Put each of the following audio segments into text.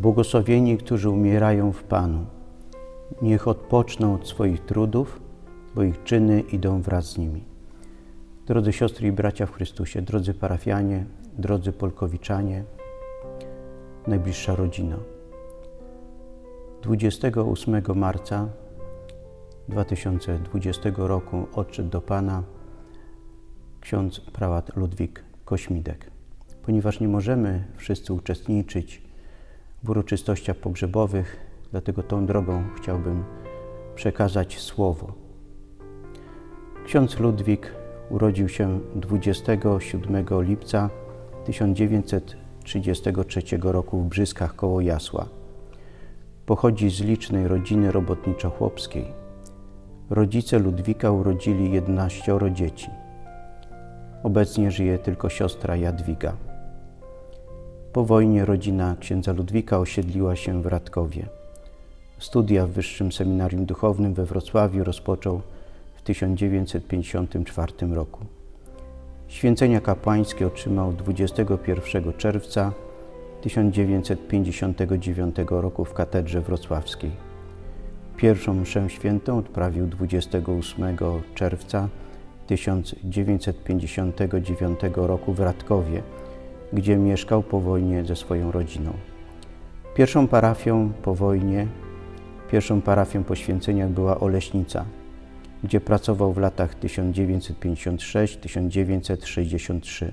Błogosławieni, którzy umierają w Panu. Niech odpoczną od swoich trudów, bo ich czyny idą wraz z nimi. Drodzy siostry i bracia w Chrystusie, drodzy parafianie, drodzy Polkowiczanie, najbliższa rodzina. 28 marca 2020 roku odszedł do Pana ksiądz prałat Ludwik Kośmidek. Ponieważ nie możemy wszyscy uczestniczyć w uroczystościach pogrzebowych, dlatego tą drogą chciałbym przekazać słowo. Ksiądz Ludwik urodził się 27 lipca 1933 roku w Brzyskach koło Jasła. Pochodzi z licznej rodziny robotniczo-chłopskiej. Rodzice Ludwika urodzili 11 dzieci. Obecnie żyje tylko siostra Jadwiga. Po wojnie rodzina księdza Ludwika osiedliła się w Radkowie. Studia w Wyższym Seminarium Duchownym we Wrocławiu rozpoczął w 1954 roku. Święcenia kapłańskie otrzymał 21 czerwca 1959 roku w katedrze wrocławskiej. Pierwszą mszę świętą odprawił 28 czerwca 1959 roku w Radkowie, gdzie mieszkał po wojnie ze swoją rodziną. Pierwszą parafią po wojnie, pierwszą parafią po święceniach była Oleśnica, gdzie pracował w latach 1956-1963.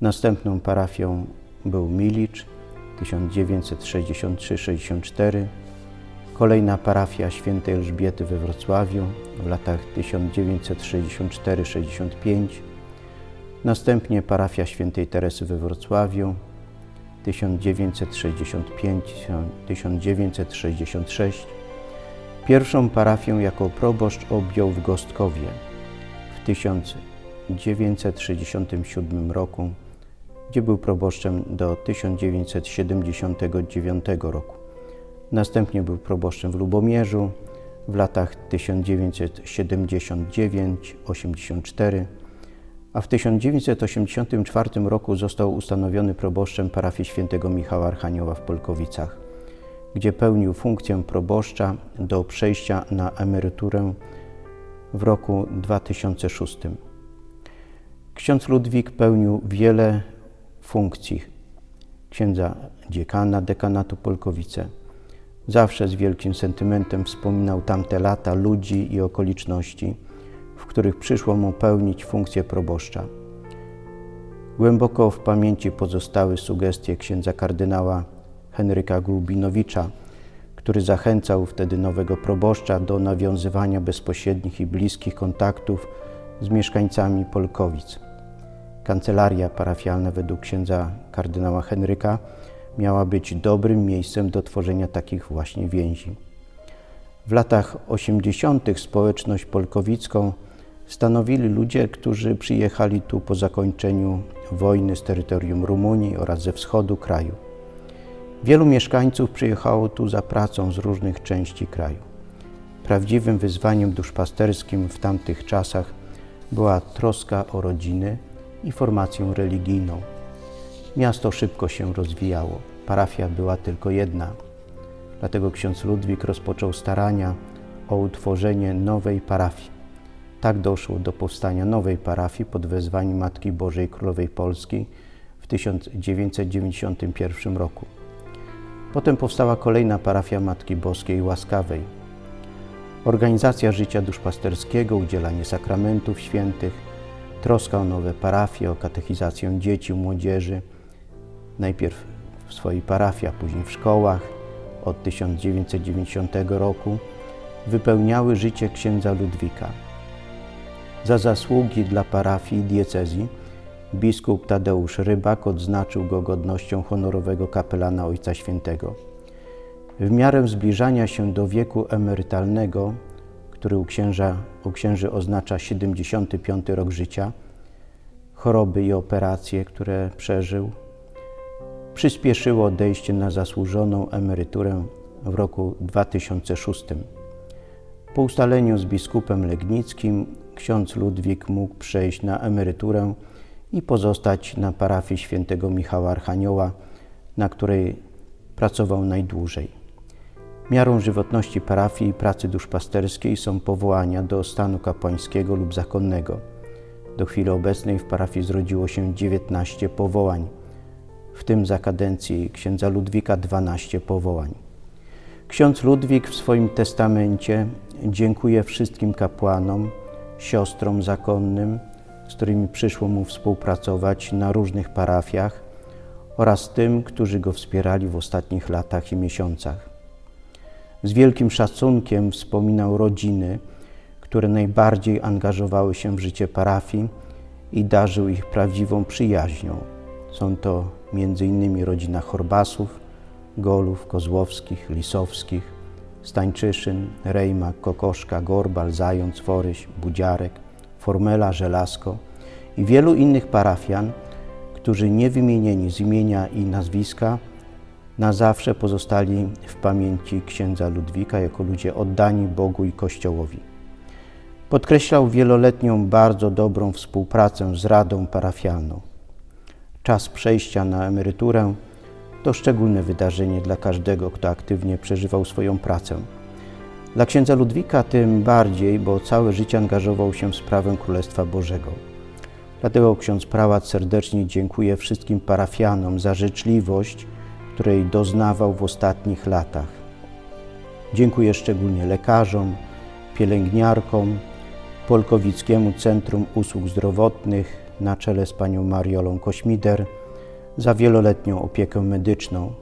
Następną parafią był Milicz 1963-64, kolejna parafia świętej Elżbiety we Wrocławiu w latach 1964-65, następnie parafia świętej Teresy we Wrocławiu 1965-1966. Pierwszą parafię jako proboszcz objął w Gostkowie w 1967 roku, gdzie był proboszczem do 1979 roku. Następnie był proboszczem w Lubomierzu w latach 1979-84, a w 1984 roku został ustanowiony proboszczem parafii świętego Michała Archanioła w Polkowicach, gdzie pełnił funkcję proboszcza do przejścia na emeryturę w roku 2006. Ksiądz Ludwik pełnił wiele funkcji księdza dziekana dekanatu Polkowice. Zawsze z wielkim sentymentem wspominał tamte lata, ludzi i okoliczności, w których przyszło mu pełnić funkcję proboszcza. Głęboko w pamięci pozostały sugestie księdza kardynała Henryka Grubinowicza, który zachęcał wtedy nowego proboszcza do nawiązywania bezpośrednich i bliskich kontaktów z mieszkańcami Polkowic. Kancelaria parafialna według księdza kardynała Henryka miała być dobrym miejscem do tworzenia takich właśnie więzi. W latach 80. społeczność polkowicką stanowili ludzie, którzy przyjechali tu po zakończeniu wojny z terytorium Rumunii oraz ze wschodu kraju. Wielu mieszkańców przyjechało tu za pracą z różnych części kraju. Prawdziwym wyzwaniem duszpasterskim w tamtych czasach była troska o rodziny i formację religijną. Miasto szybko się rozwijało, parafia była tylko jedna. Dlatego ksiądz Ludwik rozpoczął starania o utworzenie nowej parafii. Tak doszło do powstania nowej parafii pod wezwaniem Matki Bożej Królowej Polski w 1991 roku. Potem powstała kolejna parafia Matki Boskiej Łaskawej. Organizacja życia duszpasterskiego, udzielanie sakramentów świętych, troska o nowe parafie, o katechizację dzieci, młodzieży, najpierw w swojej parafii, a później w szkołach od 1990 roku, wypełniały życie księdza Ludwika. Za zasługi dla parafii i diecezji biskup Tadeusz Rybak odznaczył go godnością honorowego kapelana Ojca Świętego. W miarę zbliżania się do wieku emerytalnego, który u, księża, u księży oznacza 75 rok życia, choroby i operacje, które przeżył, przyspieszyło odejście na zasłużoną emeryturę w roku 2006. Po ustaleniu z biskupem Legnickim ksiądz Ludwik mógł przejść na emeryturę i pozostać na parafii świętego Michała Archanioła, na której pracował najdłużej. Miarą żywotności parafii i pracy duszpasterskiej są powołania do stanu kapłańskiego lub zakonnego. Do chwili obecnej w parafii zrodziło się 19 powołań, w tym za kadencji księdza Ludwika 12 powołań. Ksiądz Ludwik w swoim testamencie dziękuję wszystkim kapłanom, siostrom zakonnym, z którymi przyszło mu współpracować na różnych parafiach oraz tym, którzy go wspierali w ostatnich latach i miesiącach. Z wielkim szacunkiem wspominał rodziny, które najbardziej angażowały się w życie parafii i darzył ich prawdziwą przyjaźnią. Są to m.in. rodzina Chorbasów, Golów, Kozłowskich, Lisowskich, Stańczyszyn, Rejmak, Kokoszka, Gorbal, Zając, Foryś, Budziarek, Formela, Żelazko i wielu innych parafian, którzy niewymienieni z imienia i nazwiska na zawsze pozostali w pamięci księdza Ludwika jako ludzie oddani Bogu i Kościołowi. Podkreślał wieloletnią, bardzo dobrą współpracę z Radą Parafialną. Czas przejścia na emeryturę to szczególne wydarzenie dla każdego, kto aktywnie przeżywał swoją pracę. Dla księdza Ludwika tym bardziej, bo całe życie angażował się w sprawę Królestwa Bożego. Dlatego ksiądz prałat serdecznie dziękuję wszystkim parafianom za życzliwość, której doznawał w ostatnich latach. Dziękuję szczególnie lekarzom, pielęgniarkom, Polkowickiemu Centrum Usług Zdrowotnych na czele z panią Mariolą Kośmider za wieloletnią opiekę medyczną.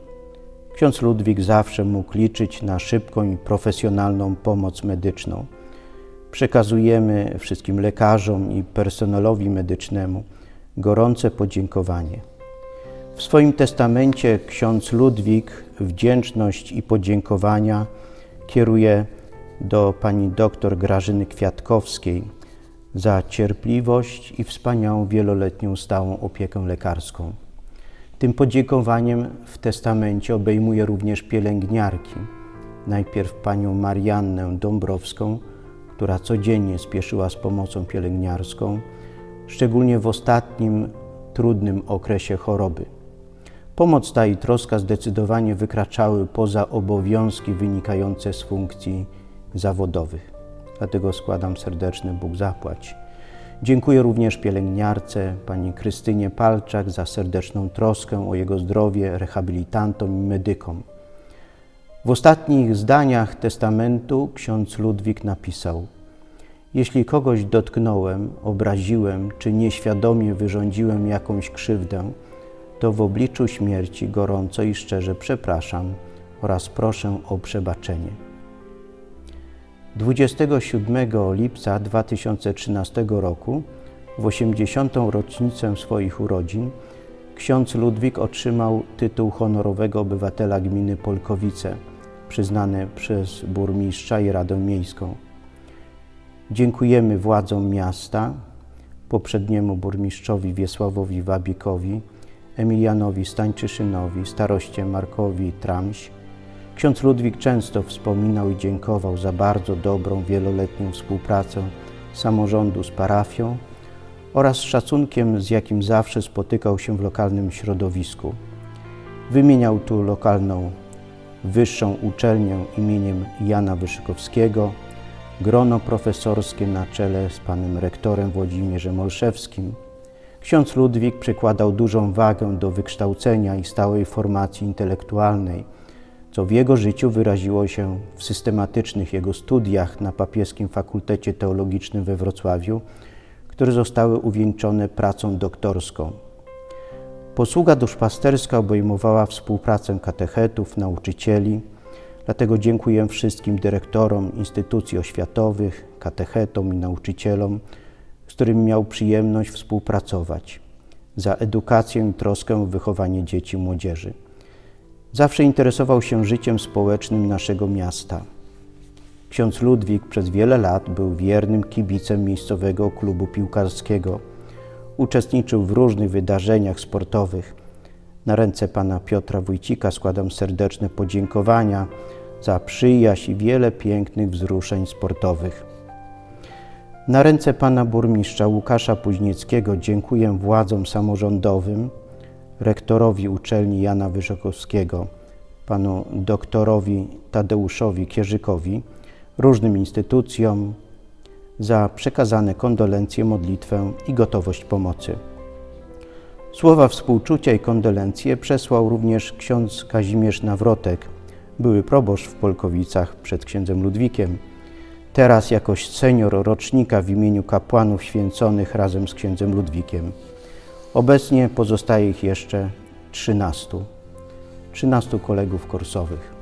Ksiądz Ludwik zawsze mógł liczyć na szybką i profesjonalną pomoc medyczną. Przekazujemy wszystkim lekarzom i personelowi medycznemu gorące podziękowanie. W swoim testamencie ksiądz Ludwik wdzięczność i podziękowania kieruje do pani doktor Grażyny Kwiatkowskiej za cierpliwość i wspaniałą wieloletnią stałą opiekę lekarską. Tym podziękowaniem w testamencie obejmuje również pielęgniarki. Najpierw panią Mariannę Dąbrowską, która codziennie spieszyła z pomocą pielęgniarską, szczególnie w ostatnim trudnym okresie choroby. Pomoc ta i troska zdecydowanie wykraczały poza obowiązki wynikające z funkcji zawodowych. Dlatego składam serdeczny Bóg zapłać. Dziękuję również pielęgniarce, pani Krystynie Palczak za serdeczną troskę o jego zdrowie, rehabilitantom i medykom. W ostatnich zdaniach testamentu ksiądz Ludwik napisał: Jeśli kogoś dotknąłem, obraziłem czy nieświadomie wyrządziłem jakąś krzywdę, to w obliczu śmierci gorąco i szczerze przepraszam oraz proszę o przebaczenie. 27 lipca 2013 roku, w 80. rocznicę swoich urodzin, ksiądz Ludwik otrzymał tytuł honorowego obywatela gminy Polkowice, przyznany przez burmistrza i Radę Miejską. Dziękujemy władzom miasta, poprzedniemu burmistrzowi Wiesławowi Wabikowi, Emilianowi Stańczyszynowi, staroście Markowi Tramś. Ksiądz Ludwik często wspominał i dziękował za bardzo dobrą, wieloletnią współpracę samorządu z parafią oraz szacunkiem, z jakim zawsze spotykał się w lokalnym środowisku. Wymieniał tu lokalną wyższą uczelnię imieniem Jana Wyszykowskiego, grono profesorskie na czele z panem rektorem Włodzimierzem Olszewskim, Ksiądz Ludwik przykładał dużą wagę do wykształcenia i stałej formacji intelektualnej, co w jego życiu wyraziło się w systematycznych jego studiach na papieskim Fakultecie Teologicznym we Wrocławiu, które zostały uwieńczone pracą doktorską. Posługa duszpasterska obejmowała współpracę katechetów, nauczycieli, dlatego dziękuję wszystkim dyrektorom instytucji oświatowych, katechetom i nauczycielom, z którym miał przyjemność współpracować, za edukację i troskę o wychowanie dzieci i młodzieży. Zawsze interesował się życiem społecznym naszego miasta. Ksiądz Ludwik przez wiele lat był wiernym kibicem miejscowego klubu piłkarskiego. Uczestniczył w różnych wydarzeniach sportowych. Na ręce pana Piotra Wójcika składam serdeczne podziękowania za przyjaźń i wiele pięknych wzruszeń sportowych. Na ręce pana burmistrza Łukasza Puźnieckiego dziękuję władzom samorządowym, rektorowi uczelni Jana Wyszokowskiego panu doktorowi Tadeuszowi Kierzykowi, różnym instytucjom za przekazane kondolencje, modlitwę i gotowość pomocy. Słowa współczucia i kondolencje przesłał również ksiądz Kazimierz Nawrotek, były proboszcz w Polkowicach przed księdzem Ludwikiem, teraz jakoś senior rocznika w imieniu kapłanów święconych razem z księdzem Ludwikiem. Obecnie pozostaje ich jeszcze trzynastu. Trzynastu kolegów korsowych.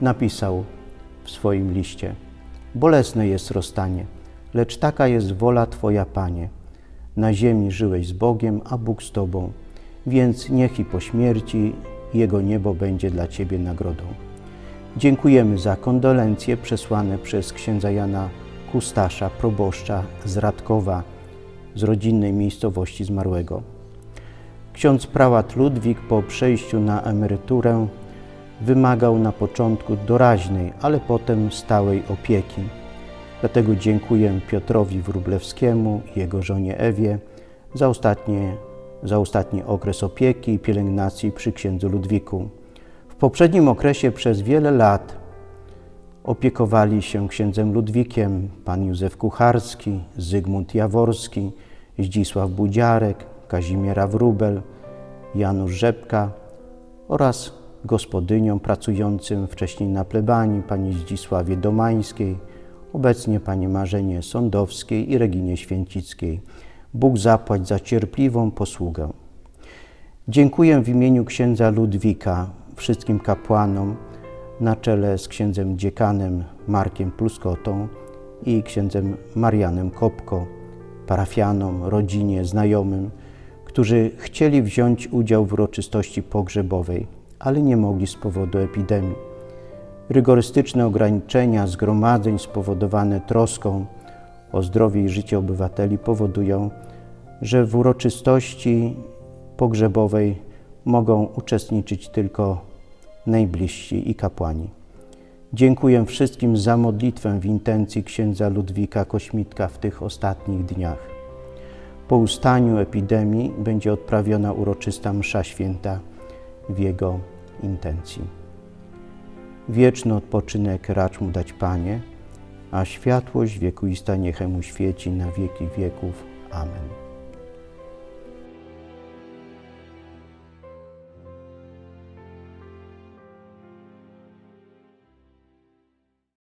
Napisał w swoim liście: Bolesne jest rozstanie, lecz taka jest wola Twoja, Panie. Na ziemi żyłeś z Bogiem, a Bóg z Tobą, więc niech i po śmierci Jego niebo będzie dla Ciebie nagrodą. Dziękujemy za kondolencje przesłane przez księdza Jana Kustasza, proboszcza z Radkowa, z rodzinnej miejscowości zmarłego. Ksiądz prałat Ludwik po przejściu na emeryturę wymagał na początku doraźnej, ale potem stałej opieki. Dlatego dziękuję Piotrowi Wróblewskiemu i jego żonie Ewie za, ostatnie, za ostatni okres opieki i pielęgnacji przy księdzu Ludwiku. W poprzednim okresie przez wiele lat opiekowali się księdzem Ludwikiem pan Józef Kucharski, Zygmunt Jaworski, Zdzisław Budziarek, Kazimiera Wróbel, Janusz Rzepka oraz gospodynią pracującym wcześniej na plebanii pani Zdzisławie Domańskiej, obecnie pani Marzenie Sądowskiej i Reginie Święcickiej. Bóg zapłać za cierpliwą posługę. Dziękuję w imieniu księdza Ludwika wszystkim kapłanom na czele z księdzem dziekanem Markiem Pluskotą i księdzem Marianem Kopko, parafianom, rodzinie, znajomym, którzy chcieli wziąć udział w uroczystości pogrzebowej, ale nie mogli z powodu epidemii. Rygorystyczne ograniczenia zgromadzeń spowodowane troską o zdrowie i życie obywateli powodują, że w uroczystości pogrzebowej mogą uczestniczyć tylko najbliżsi i kapłani. Dziękuję wszystkim za modlitwę w intencji księdza Ludwika Kośmitka w tych ostatnich dniach. Po ustaniu epidemii będzie odprawiona uroczysta msza święta w jego intencji. Wieczny odpoczynek racz mu dać Panie, a światłość wiekuista niechaj mu świeci na wieki wieków. Amen.